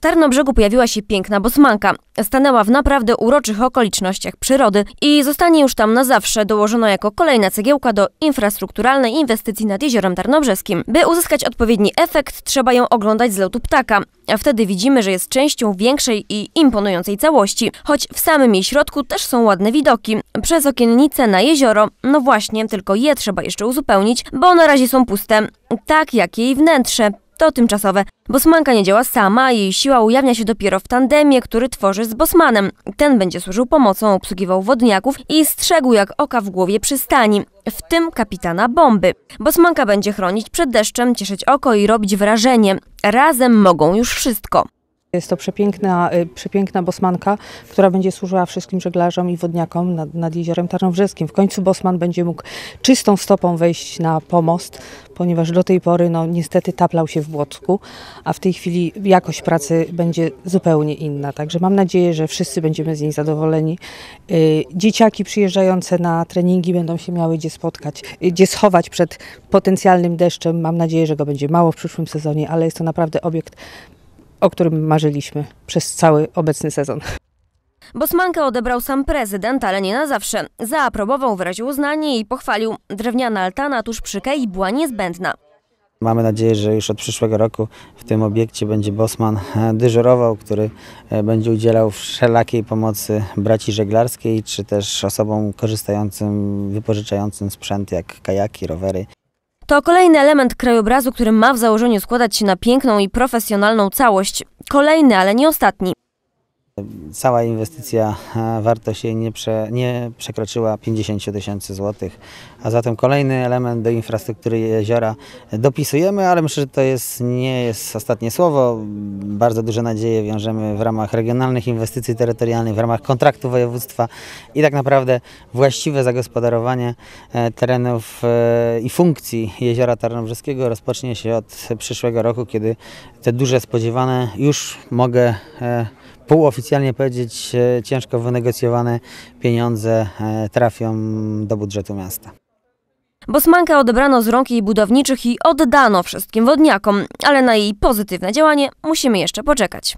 W Tarnobrzegu pojawiła się piękna bosmanka. Stanęła w naprawdę uroczych okolicznościach przyrody i zostanie już tam na zawsze dołożona jako kolejna cegiełka do infrastrukturalnej inwestycji nad Jeziorem Tarnobrzeskim. By uzyskać odpowiedni efekt, trzeba ją oglądać z lotu ptaka. A wtedy widzimy, że jest częścią większej i imponującej całości. Choć w samym jej środku też są ładne widoki. Przez okiennice na jezioro, no właśnie, tylko je trzeba jeszcze uzupełnić, bo na razie są puste. Tak jak jej wnętrze to tymczasowe. Bosmanka nie działa sama, jej siła ujawnia się dopiero w tandemie, który tworzy z Bosmanem. Ten będzie służył pomocą, obsługiwał wodniaków i strzegł jak oka w głowie przystani, w tym kapitana bomby. Bosmanka będzie chronić przed deszczem, cieszyć oko i robić wrażenie. Razem mogą już wszystko. Jest to przepiękna, y, przepiękna bosmanka, która będzie służyła wszystkim żeglarzom i wodniakom nad, nad jeziorem Tarnobrzeskim. W końcu bosman będzie mógł czystą stopą wejść na pomost, ponieważ do tej pory no, niestety taplał się w błotku, a w tej chwili jakość pracy będzie zupełnie inna. Także mam nadzieję, że wszyscy będziemy z niej zadowoleni. Y, Dzieciaki przyjeżdżające na treningi będą się miały gdzie spotkać, y, gdzie schować przed potencjalnym deszczem. Mam nadzieję, że go będzie mało w przyszłym sezonie, ale jest to naprawdę obiekt o którym marzyliśmy przez cały obecny sezon. Bosmankę odebrał sam prezydent, ale nie na zawsze. Zaaprobował, wyraził uznanie i pochwalił. Drewniana altana tuż przy kei była niezbędna. Mamy nadzieję, że już od przyszłego roku w tym obiekcie będzie Bosman e, dyżurował, który e, będzie udzielał wszelakiej pomocy braci żeglarskiej, czy też osobom korzystającym, wypożyczającym sprzęt jak kajaki, rowery. To kolejny element krajobrazu, który ma w założeniu składać się na piękną i profesjonalną całość. Kolejny, ale nie ostatni. Cała inwestycja e, wartość jej nie, prze, nie przekroczyła 50 tysięcy złotych, a zatem kolejny element do infrastruktury jeziora dopisujemy, ale myślę, że to jest, nie jest ostatnie słowo. Bardzo duże nadzieje wiążemy w ramach regionalnych inwestycji terytorialnych, w ramach kontraktu województwa i tak naprawdę właściwe zagospodarowanie e, terenów e, i funkcji jeziora Tarnobrzeskiego rozpocznie się od przyszłego roku, kiedy te duże spodziewane już mogę półoficjalnie powiedzieć, e, ciężko wynegocjowane pieniądze e, trafią do budżetu miasta. Bosmankę odebrano z rąk jej budowniczych i oddano wszystkim wodniakom, ale na jej pozytywne działanie musimy jeszcze poczekać.